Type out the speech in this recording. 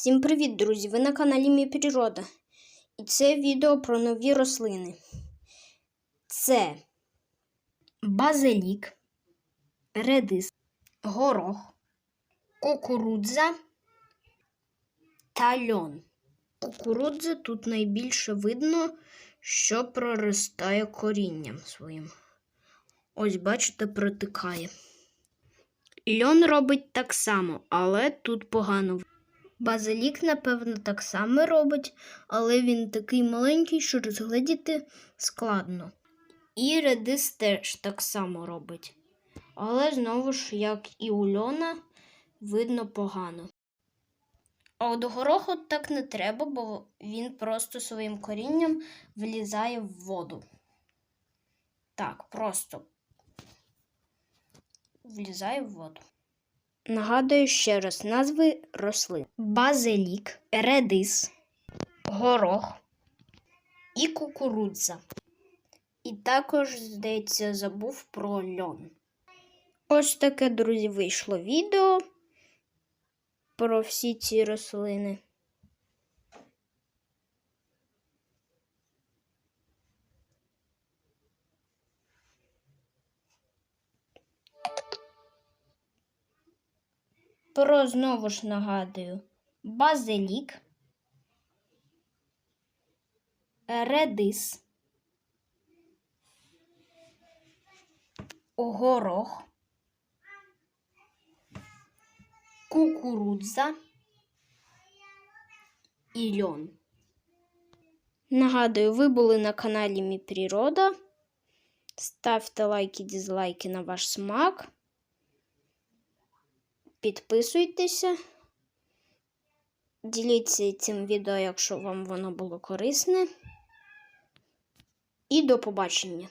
Всім привіт, друзі! Ви на каналі Мій Природа. І це відео про нові рослини. Це базилік, редис, горох, кукурудза та льон. Кукурудза тут найбільше видно, що проростає корінням своїм. Ось, бачите, протикає. Льон робить так само, але тут погано. Базилік, напевно, так само робить, але він такий маленький, що розгледіти складно. І редис теж так само робить. Але знову ж, як і у льона, видно погано. А от гороху так не треба, бо він просто своїм корінням влізає в воду. Так, просто влізає в воду. Нагадую ще раз назви рослин: базилік, редис, горох і кукурудза. І також, здається, забув про льон. Ось таке, друзі, вийшло відео про всі ці рослини. Про знову ж нагадую базилік, редис, горох, кукурудза і льон. Нагадую, ви були на каналі Мі Природа. Ставте лайки, дізлайки на ваш смак. Підписуйтеся, діліться цим відео, якщо вам воно було корисне. І до побачення!